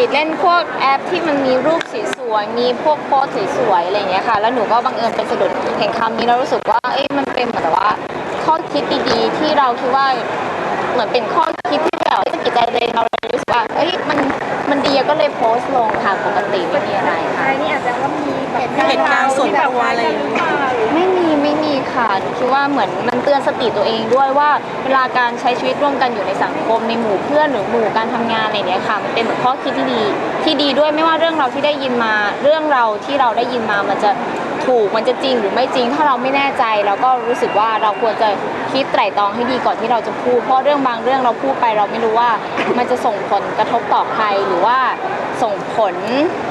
ติดเล่นพวกแอปที่มันมีรูปสวยๆมีพวกโพสสวยๆอะไรอย่างเงี้ยค่ะ แล้วหนูก็บังเอิญไปสะดุดเห็นคำนี้แล้วรู้สึกว่าเอ้ยมันเป็นเหมือนแบบว่า ข้อคิดดีๆ ที่เราคิดว่าเหมือนเป็นข้อคิดที่แบบว่าสะกิดใจเลยเราเลยรู้สึกว่าเอ้ยมันมันดีก็เลยโพสต์ลงค่ะปกติไม่มีอะไรค่ะใช่นี่อาจจะว่ามีแบบเหตุการณ์ส่วนตัวอะไรอย่างนี้ไม่มีไม่มี ค่ะหนูคิดว่าเหมือนมันเตือนสติตัวเองด้วยว่าเวลาการใช้ชีวิตร่วมกันอยู่ในสังคมในหมู่เพื่อนหรือหมู่การทำงานอะไรเนี้ยค่ะมันเป็นเหมือนข้อคิดที่ดีที่ดีด้วยไม่ว่าเรื่องเราที่ได้ยินมา เรื่องเราที่เราได้ยินมามันจะถูกมันจะจริงหรือไม่จริง ถ้าเราไม่แน่ใจเราก็รู้สึกว่าเราควรจะคิดไตร่ตรองให้ดีก่อนที่เราจะพูด เพราะเรื่องบางเรื่องเราพูดไปเราไม่รู้ว่า มันจะส่งผลกระทบต่อใครหรือว่า ส่งผล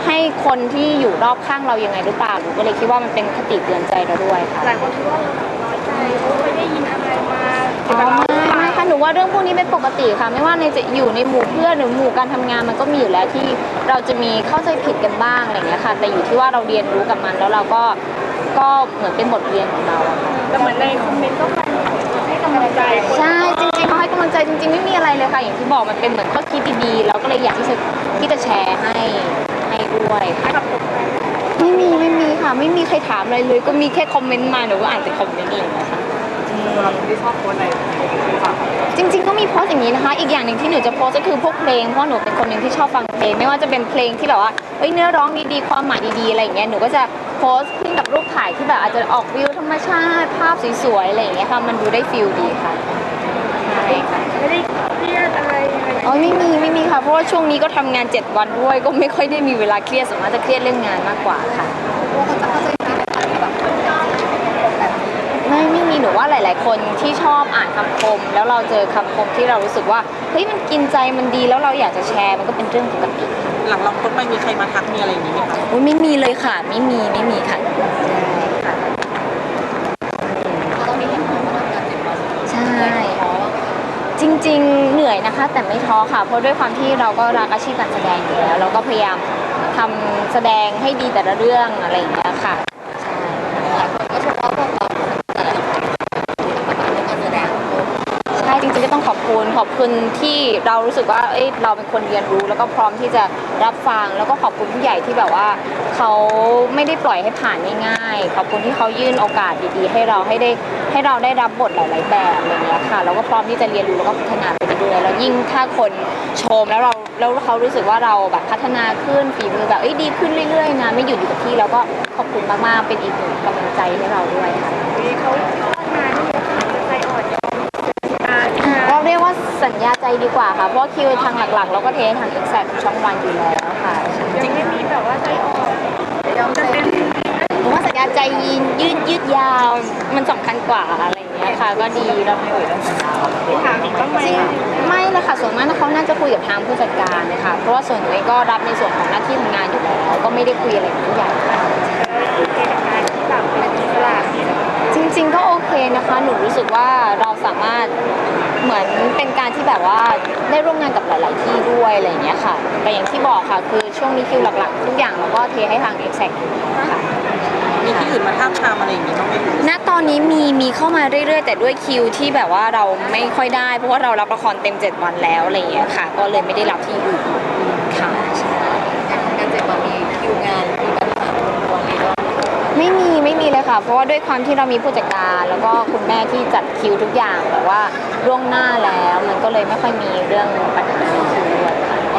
ให้คนที่อยู่รอบข้างเรายังไงหรือเปล่าหนูก็เลยคิดว่ามันเป็นคติเตือนใจเราด้วยค่ะหลายคนคิดว่าเราแบบน้อยใจโอ้ไม่ได้ยินอะไรมาเกี่ยวอ๋กับอเราหรือเปไม่ล่า ไม่ค่ะหนูว่าเรื่องพวกนี้เป็นปกติค่ะ ไม่ว่าในจะอยู่ในหมู่เพื่อนหรือหมู่การทำงานมันก็มีอยู่แล้วที่เราจะมีเข้าใจผิดกันบ้างอะไรอย่างเงี้ยค่ะ แต่อยู่ที่ว่าเราเรียนรู้กับมันแล้วเราก็ก็เหมือนเป็นบทเรียนของเราอะค่ะ แต่เหมือนในคอมเมนต์ก็ไปให้กำลังใจคน ใช่ จริงๆเขาให้กำลังใจจริงๆ ไม่มีอะไรเลยค่ะอย่างที่บอกมันเป็นเหมือนข้อคิดดีๆเราก็เลยอยากที่จะที่จะแชร์ให้ให้ด้วยค่ะกับตกใจไม่มีไม่มีค่ะ ไม่มีใครถามอะไรเลย ก็มีแค่คอมเมนต์มาหนูก็อ่านแต่คอมเมนต์เองนะคะเราที่ชอบโพสอะไรหรือเปล่าจริง ๆ ก็มีโพสต์อย่างนี้นะคะ อีกอย่างหนึ่งที่หนูจะโพสต์ก็คือพวกเพลง เพราะหนูเป็นคนหนึ่งที่ชอบฟังเพลง ไม่ว่าจะเป็นเพลงที่แบบว่าเฮ้ยเนื้อร้องดีๆ ความหมายดีๆ อะไรอย่างเงี้ย หนูก็จะโพสต์ขึ้นกับรูปถ่ายที่แบบอาจจะออกวิวธรรมชาติ ภาพสวยๆ อะไรอย่างเงี้ยค่ะ มันดูได้ฟิลดีค่ะใช่ค่ะ ไม่ได้เครียดอะไรอะไรอ๋อไม่มีไม่มีค่ะ เพราะว่าช่วงนี้ก็ทำงาน 7 วันด้วย ก็ไม่ค่อยได้มีเวลาเครียดสามารถจะเครียดเรื่องงานมากกว่าค่ะ ไม่ไม่มีหนูว่าหลาย ๆ คนที่ชอบอ่านคำคม แล้วเราเจอคำคมที่เรารู้สึกว่าเฮ้ยมันกินใจมันดีแล้วเราอยากจะแชร์มันก็เป็นเรื่องปกติค่ะหลังเราโพสต์ไปมีใครมาทักมีอะไรอย่างนี้ไหมคะโอ้ยไม่มีเลยค่ะ ไม่มีไม่มีค่ะใช่ค่ะจริง ๆ เห นะคะ แต่ไม่ท้อค่ะ เพราะด้วยความที่เราก็รักอาชีพการแสดงอยู่แล้ว เราก็พยายามทำแสดงให้ดีแต่ละเรื่องอะไรอย่างเงี้ยค่ะใช่ค่ะก็เฉพาะพวกเราแต่ละคนการแสดงใช่จริงๆก็ต้องขอบคุณขอบคุณที่เรารู้สึกว่าเอ้ยเราเป็นคนเรียนรู้ แล้วก็พร้อมที่จะรับฟังแล้วก็ขอบคุณผู้ใหญ่ที่แบบว่า เขาไม่ได้ปล่อยให้ผ่านง่ายๆขอบคุณที่เขายื่นโอกาสดีๆ ให้เราให้ได้ให้เราได้รับบทหลายๆแบบอะไรเงี้ยค่ะแล้วก็พร้อมที่จะเรียนรู้แล้วก็พัฒนาไปเรื่อยๆแล้วยิ่งถ้าคนชมแล้วเราแล้วเขารู้สึกว่าเราแบบพัฒนาขึ้นฝีมือแบบเอ้ยดีขึ้นเรื่อยๆนะไม่หยุดอยู่กับที่แล้วก็ขอบคุณมากๆเป็นอีกหนึ่งกำลังใจให้เราด้วยค่ะ มีเขาเข้ามาที่จะใจอ่อนยอมตา เราเรียกว่า สัญญาใจดีกว่าค่ะ เพราะว่าคิวทางหลักๆ เราก็เททาง e x a c t ช่องวันอยู่แล้วค่ะยังไม่มีแบบว่าใจอ่อนยอมจะเป็นหนูว่าสัญญาใจยืนยืดยืดยาวมันสำคัญกว่าอะไรอย่างเงี้ยค่ะ ก็ดีเราไม่เอ่ยเรื่องสัญญาที่ถามอีกบ้างไหมไม่ละค่ะส่วนมากเขาน่าจะคุยกับทางผู้จัดการนะคะเพราะว่าส่วนหนูเองก็รับในส่วนของหน้าที่ทำงานอยู่แล้ว ก็ไม่ได้คุยอะไรกับผู้ใหญ่ค่ะโอเคกับงานที่แบบเป็นอิสระจริง ๆ ก็โอเคนะคะ หนูรู้สึกว่าเราสามารถ เหมือนเป็นการที่แบบว่าได้ร่วมงานกับหลาย ๆ ที่ด้วยอะไรอย่างเงี้ยค่ะ แต่อย่างที่บอกค่ะคือช่วงนี้คิวหลัก ๆ ทุกอย่างเราก็เทให้ทาง e x a c t ค่ะมีที่อื่นมาท้าบทามอะไรอย่างนี้บ้างไหมคะณตอนนี้มีมีเข้ามาเรื่อย ๆ แต่ด้วยคิวที่แบบว่าเราไม่ค่อยได้ เพราะว่าเรารับละครเต็ม 7 วันแล้วอะไรอย่างเงี้ยค่ะ ก็เลยไม่ได้รับที่อื่นค่ะใช่ การเจ็บวันมีคิวงานมีปัญหาตรงนี้ก็ ไม่มีไม่มีเลย ค่ะ เพราะว่าด้วยความที่เรามีผู้จัดการแล้วก็คุณแม่ที่จัดคิวทุกอย่างแบบว่าล่วงหน้าแล้ว มันก็เลยไม่ค่อยมีเรื่องปัญหา